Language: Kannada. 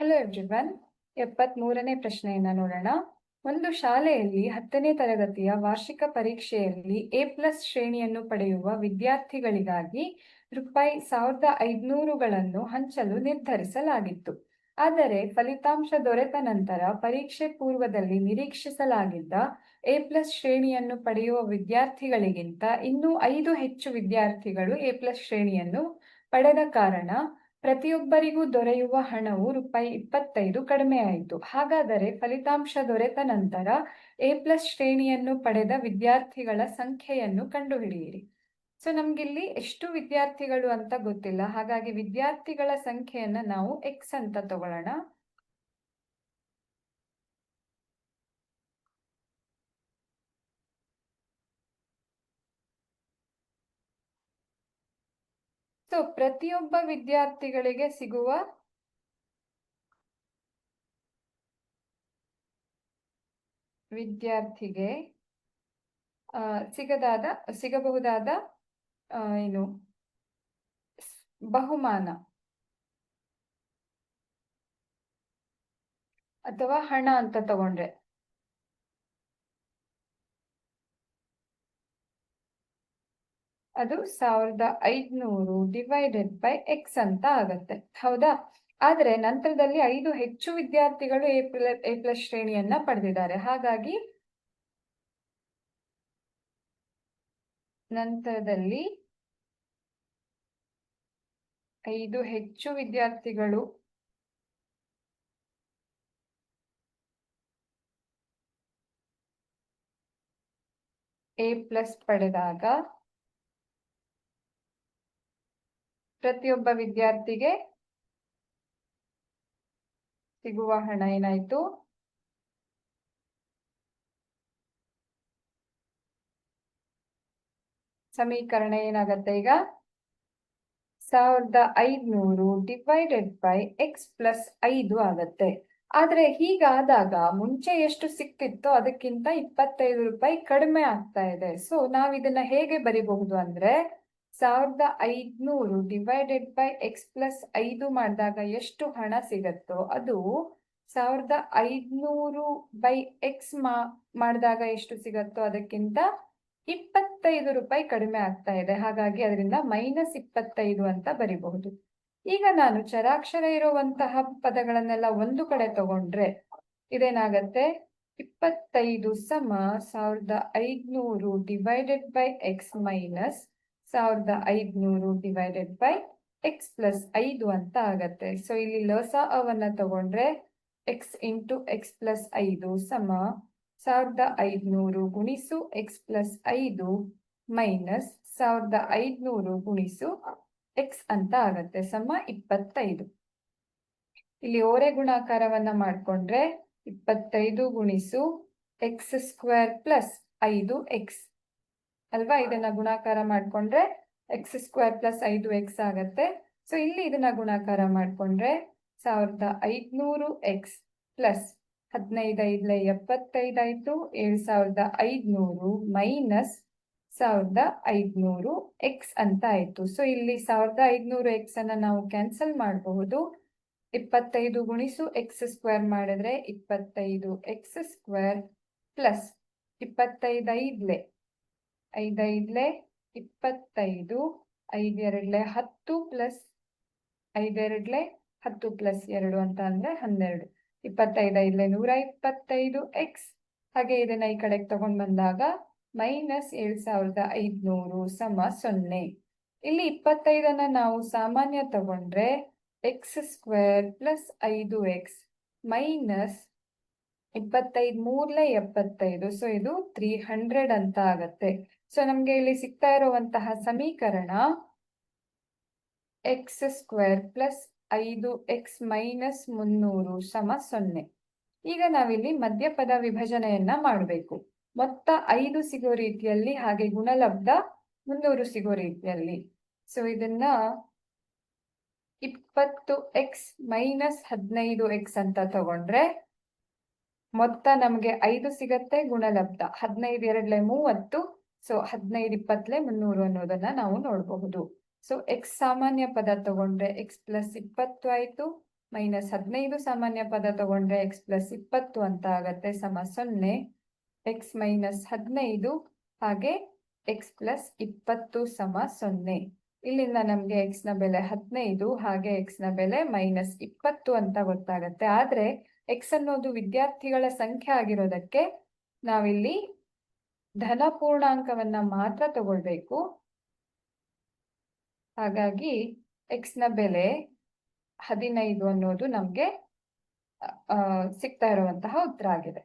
ಹಲೋ ಎವ್ರಿವನ್ ಎಪ್ಪತ್ಮೂರನೇ ಪ್ರಶ್ನೆಯನ್ನ ನೋಡೋಣ. ಒಂದು ಶಾಲೆಯಲ್ಲಿ ಹತ್ತನೇ ತರಗತಿಯ ವಾರ್ಷಿಕ ಪರೀಕ್ಷೆಯಲ್ಲಿ ಎ ಪ್ಲಸ್ ಶ್ರೇಣಿಯನ್ನು ಪಡೆಯುವ ವಿದ್ಯಾರ್ಥಿಗಳಿಗಾಗಿ ರೂಪಾಯಿ ಸಾವಿರದ ಐದುನೂರುಗಳನ್ನು ಹಂಚಲು ನಿರ್ಧರಿಸಲಾಗಿತ್ತು. ಆದರೆ ಫಲಿತಾಂಶ ದೊರೆತ ನಂತರ ಪರೀಕ್ಷೆ ಪೂರ್ವದಲ್ಲಿ ನಿರೀಕ್ಷಿಸಲಾಗಿದ್ದ ಎ ಪ್ಲಸ್ ಶ್ರೇಣಿಯನ್ನು ಪಡೆಯುವ ವಿದ್ಯಾರ್ಥಿಗಳಿಗಿಂತ ಇನ್ನೂ ಐದು ಹೆಚ್ಚು ವಿದ್ಯಾರ್ಥಿಗಳು ಎ ಪ್ಲಸ್ ಶ್ರೇಣಿಯನ್ನು ಪಡೆದ ಕಾರಣ ಪ್ರತಿಯೊಬ್ಬರಿಗೂ ದೊರೆಯುವ ಹಣವು ರೂಪಾಯಿ ಇಪ್ಪತ್ತೈದು ಕಡಿಮೆಯಾಯಿತು ಹಾಗಾದರೆ ಫಲಿತಾಂಶ ದೊರೆತ ನಂತರ ಎ ಪ್ಲಸ್ ಶ್ರೇಣಿಯನ್ನು ಪಡೆದ ವಿದ್ಯಾರ್ಥಿಗಳ ಸಂಖ್ಯೆಯನ್ನು ಕಂಡುಹಿಡಿಯಿರಿ. ಸೊ, ನಮ್ಗಿಲ್ಲಿ ಎಷ್ಟು ವಿದ್ಯಾರ್ಥಿಗಳು ಅಂತ ಗೊತ್ತಿಲ್ಲ. ಹಾಗಾಗಿ ವಿದ್ಯಾರ್ಥಿಗಳ ಸಂಖ್ಯೆಯನ್ನು ನಾವು ಎಕ್ಸ್ ಅಂತ ತಗೊಳ್ಳೋಣ. ಸೊ ಪ್ರತಿಯೊಬ್ಬ ವಿದ್ಯಾರ್ಥಿಗಳಿಗೆ ಸಿಗುವ ವಿದ್ಯಾರ್ಥಿಗೆ ಸಿಗದಾದ ಸಿಗಬಹುದಾದ ಏನು ಬಹುಮಾನ. ಅಥವಾ ಹಣ ಅಂತ ತಗೊಂಡ್ರೆ. ಅದು ಸಾವಿರದ ಐದ್ನೂರು ಡಿವೈಡೆಡ್ ಬೈ ಎಕ್ಸ್ ಅಂತ ಆಗತ್ತೆ. ಹೌದಾ? ಆದ್ರೆ ನಂತರದಲ್ಲಿ ಐದು ಹೆಚ್ಚು ವಿದ್ಯಾರ್ಥಿಗಳು ಎ ಪ್ಲಸ್ ಎ ಪ್ಲಸ್ ಶ್ರೇಣಿಯನ್ನ ಪಡೆದಿದ್ದಾರೆ. ಹಾಗಾಗಿ ನಂತರದಲ್ಲಿ ಐದು ಹೆಚ್ಚು ವಿದ್ಯಾರ್ಥಿಗಳು ಎ ಪ್ಲಸ್ ಪಡೆದಾಗ ಪ್ರತಿಯೊಬ್ಬ ವಿದ್ಯಾರ್ಥಿಗೆ ಸಿಗುವ ಹಣ ಏನಾಯ್ತು? ಸಮೀಕರಣ ಏನಾಗತ್ತೆ ಈಗ? ಸಾವಿರದ ಐದ್ನೂರು ಡಿವೈಡೆಡ್ ಬೈ ಎಕ್ಸ್ ಪ್ಲಸ್ ಐದು ಆಗತ್ತೆ. ಆದ್ರೆ ಹೀಗಾದಾಗ ಮುಂಚೆ ಎಷ್ಟು ಸಿಕ್ತಿತ್ತೋ ಅದಕ್ಕಿಂತ ಇಪ್ಪತ್ತೈದು ರೂಪಾಯಿ ಕಡಿಮೆ ಆಗ್ತಾ ಇದೆ. ಸೊ ನಾವಿದನ್ನ ಹೇಗೆ ಬರಿಬಹುದು ಅಂದ್ರೆ ಸಾವಿರದ ಐದ್ನೂರು ಡಿವೈಡೆಡ್ ಬೈ ಎಕ್ಸ್ ಪ್ಲಸ್ ಐದು ಮಾಡಿದಾಗ ಎಷ್ಟು ಹಣ ಸಿಗತ್ತೋ ಅದು ಸಾವಿರದ ಐದ್ನೂರು ಬೈ ಎಕ್ಸ್ ಮಾಡಿದಾಗ ಎಷ್ಟು ಸಿಗತ್ತೋ ಅದಕ್ಕಿಂತ ಇಪ್ಪತ್ತೈದು ರೂಪಾಯಿ ಕಡಿಮೆ ಆಗ್ತಾ ಇದೆ. ಹಾಗಾಗಿ ಅದರಿಂದ ಮೈನಸ್ ಇಪ್ಪತ್ತೈದು ಅಂತ ಬರಿಬಹುದು. ಈಗ ನಾನು ಚರಾಕ್ಷರ ಇರುವಂತಹ ಪದಗಳನ್ನೆಲ್ಲ ಒಂದು ಕಡೆ ತಗೊಂಡ್ರೆ ಇದೇನಾಗತ್ತೆ? ಇಪ್ಪತ್ತೈದು ಸಮ ಸಾವಿರದ ಐದ್ನೂರು ಡಿವೈಡೆಡ್ ಬೈ ಎಕ್ಸ್ ಮೈನಸ್ ಸಾವಿರದ ಐದುನೂರು ಡಿವೈಡೆಡ್ ಬೈ ಎಕ್ಸ್ ಪ್ಲಸ್ ಐದು ಅಂತ ಆಗತ್ತೆ. ಸೊ ಇಲ್ಲಿ ಲಸ ಅವನ್ನ ತಗೊಂಡ್ರೆ ಎಕ್ಸ್ ಇಂಟು ಎಕ್ಸ್ ಪ್ಲಸ್ ಐದು ಸಮ ಸಾವಿರದ ಐದುನೂರು ಗುಣಿಸು ಎಕ್ಸ್ ಪ್ಲಸ್ ಐದು ಮೈನಸ್ ಸಾವಿರದ ಐದುನೂರು ಗುಣಿಸು ಎಕ್ಸ್ ಅಂತ ಆಗತ್ತೆ, ಸಮ ಇಪ್ಪತ್ತೈದು. ಇಲ್ಲಿ ಓರೆ ಗುಣಾಕಾರವನ್ನ ಮಾಡ್ಕೊಂಡ್ರೆ ಇಪ್ಪತ್ತೈದು ಗುಣಿಸು ಎಕ್ಸ್ ಸ್ಕ್ವೇರ್ ಪ್ಲಸ್ ಐದು ಎಕ್ಸ್ ಅಲ್ವಾ? ಇದನ್ನ ಗುಣಾಕಾರ ಮಾಡ್ಕೊಂಡ್ರೆ ಎಕ್ಸ್ ಸ್ಕ್ವೇರ್ ಪ್ಲಸ್ ಐದು ಎಕ್ಸ್ ಆಗತ್ತೆ. ಸೊ ಇಲ್ಲಿ ಇದನ್ನ ಗುಣಾಕಾರ ಮಾಡ್ಕೊಂಡ್ರೆ ಸಾವಿರದ ಐದ್ನೂರು ಎಕ್ಸ್ ಪ್ಲಸ್ ಹದಿನೈದು ಐದ್ಲೆ ಎಪ್ಪತ್ತೈದಾಯ್ತು ಏಳು ಸಾವಿರದ ಐದ್ನೂರು ಮೈನಸ್ ಸಾವಿರದ ಐದ್ನೂರು ಎಕ್ಸ್ ಅಂತ ಆಯ್ತು. ಸೊ ಇಲ್ಲಿ ಸಾವಿರದ ಐದ್ನೂರು ಎಕ್ಸ್ ಅನ್ನ ನಾವು ಕ್ಯಾನ್ಸಲ್ ಮಾಡಬಹುದು. ಇಪ್ಪತ್ತೈದು ಗುಣಿಸು ಎಕ್ಸ್ ಸ್ಕ್ವೇರ್ ಮಾಡಿದ್ರೆ ಇಪ್ಪತ್ತೈದು ಎಕ್ಸ್ ಸ್ಕ್ವೇರ್ ಪ್ಲಸ್ ಇಪ್ಪತ್ತೈದು ಐದ್ಲೆ. ಐದೈದ್ಲೆ ಇಪ್ಪತ್ತೈದು, ಐದೆರಡ್ಲೆ ಹತ್ತು ಪ್ಲಸ್ ಐದೆರಡ್ಲೆ ಹತ್ತು ಪ್ಲಸ್ ಎರಡು ಅಂತ ಅಂದ್ರೆ ಹನ್ನೆರಡು. ಇಪ್ಪತ್ತೈದು ಐದ್ಲೆ ನೂರ ಇಪ್ಪತ್ತೈದು ಎಕ್ಸ್ ಹಾಗೆ ಇದನ್ನ ಈ ಕಡೆಗೆ ತಗೊಂಡ್ ಬಂದಾಗ ಮೈನಸ್ ಏಳ್ ಸಾವಿರದ ಐದ್ನೂರು ಸಮ ಸೊನ್ನೆ. ಇಲ್ಲಿ ಇಪ್ಪತ್ತೈದನ್ನ ನಾವು ಸಾಮಾನ್ಯ ತಗೊಂಡ್ರೆ ಎಕ್ಸ್ ಸ್ಕ್ವೇರ್ ಪ್ಲಸ್ ಐದು ಎಕ್ಸ್ ಮೈನಸ್ ಇಪ್ಪತ್ತೈದು ಮೂರ್ಲೆ ಎಪ್ಪತ್ತೈದು. ಸೊ ಇದು ತ್ರೀ ಹಂಡ್ರೆಡ್ ಅಂತ ಆಗತ್ತೆ. ಸೊ ನಮ್ಗೆ ಇಲ್ಲಿ ಸಿಗ್ತಾ ಇರುವಂತಹ ಸಮೀಕರಣ ಎಕ್ಸ್ ಸ್ಕ್ವೇರ್ ಪ್ಲಸ್ ಐದು ಎಕ್ಸ್ ಮೈನಸ್ ಮುನ್ನೂರು ಸಮ ಸೊನ್ನೆ. ಈಗ ನಾವಿಲ್ಲಿ ಮಧ್ಯಪದ ವಿಭಜನೆಯನ್ನ ಮಾಡಬೇಕು. ಮೊತ್ತ ಐದು ಸಿಗೋ ರೀತಿಯಲ್ಲಿ ಹಾಗೆ ಗುಣಲಬ್ಧ ಮುನ್ನೂರು ಸಿಗೋ ರೀತಿಯಲ್ಲಿ. ಸೊ ಇದನ್ನ ಇಪ್ಪತ್ತು ಎಕ್ಸ್ ಮೈನಸ್ ಹದಿನೈದು ಎಕ್ಸ್ ಅಂತ ತಗೊಂಡ್ರೆ ಮೊತ್ತ ನಮ್ಗೆ ಐದು ಸಿಗತ್ತೆ, ಗುಣಲಬ್ಧ ಹದಿನೈದು, ಎರಡ್ಲೆ ಮೂವತ್ತು ಸೊ ಹದಿನೈದು ಇಪ್ಪತ್ತಲೇ ಮುನ್ನೂರು ಅನ್ನೋದನ್ನ ನಾವು ನೋಡಬಹುದು. ಸೊ ಎಕ್ಸ್ ಸಾಮಾನ್ಯ ಪದ ತಗೊಂಡ್ರೆ ಎಕ್ಸ್ ಪ್ಲಸ್ ಇಪ್ಪತ್ತು ಆಯ್ತು ಮೈನಸ್ ಹದಿನೈದು ಸಾಮಾನ್ಯ ಪದ ತಗೊಂಡ್ರೆ ಎಕ್ಸ್ ಪ್ಲಸ್ ಇಪ್ಪತ್ತು ಅಂತ ಆಗತ್ತೆ, ಸಮ ಸೊನ್ನೆ. ಎಕ್ಸ್ ಮೈನಸ್ ಹದಿನೈದು ಹಾಗೆ ಎಕ್ಸ್ ಪ್ಲಸ್ ಇಪ್ಪತ್ತು ಸಮ ಸೊನ್ನೆ. ಇಲ್ಲಿಂದ ನಮಗೆ ಎಕ್ಸ್ನ ಬೆಲೆ ಹದಿನೈದು, ಹಾಗೆ ಎಕ್ಸ್ನ ಬೆಲೆ ಮೈನಸ್ ಇಪ್ಪತ್ತು ಅಂತ ಗೊತ್ತಾಗತ್ತೆ. ಆದ್ರೆ ಎಕ್ಸ್ ಅನ್ನೋದು ವಿದ್ಯಾರ್ಥಿಗಳ ಸಂಖ್ಯೆ ಆಗಿರೋದಕ್ಕೆ ನಾವಿಲ್ಲಿ ಧನ ಪೂರ್ಣಾಂಕವನ್ನ ಮಾತ್ರ ತಗೊಳ್ಬೇಕು. ಹಾಗಾಗಿ ಎಕ್ಸ್ನ ಬೆಲೆ ಹದಿನೈದು ಅನ್ನೋದು ನಮ್ಗೆ ಸಿಗ್ತಾ ಇರುವಂತಹ ಉತ್ತರ ಆಗಿದೆ.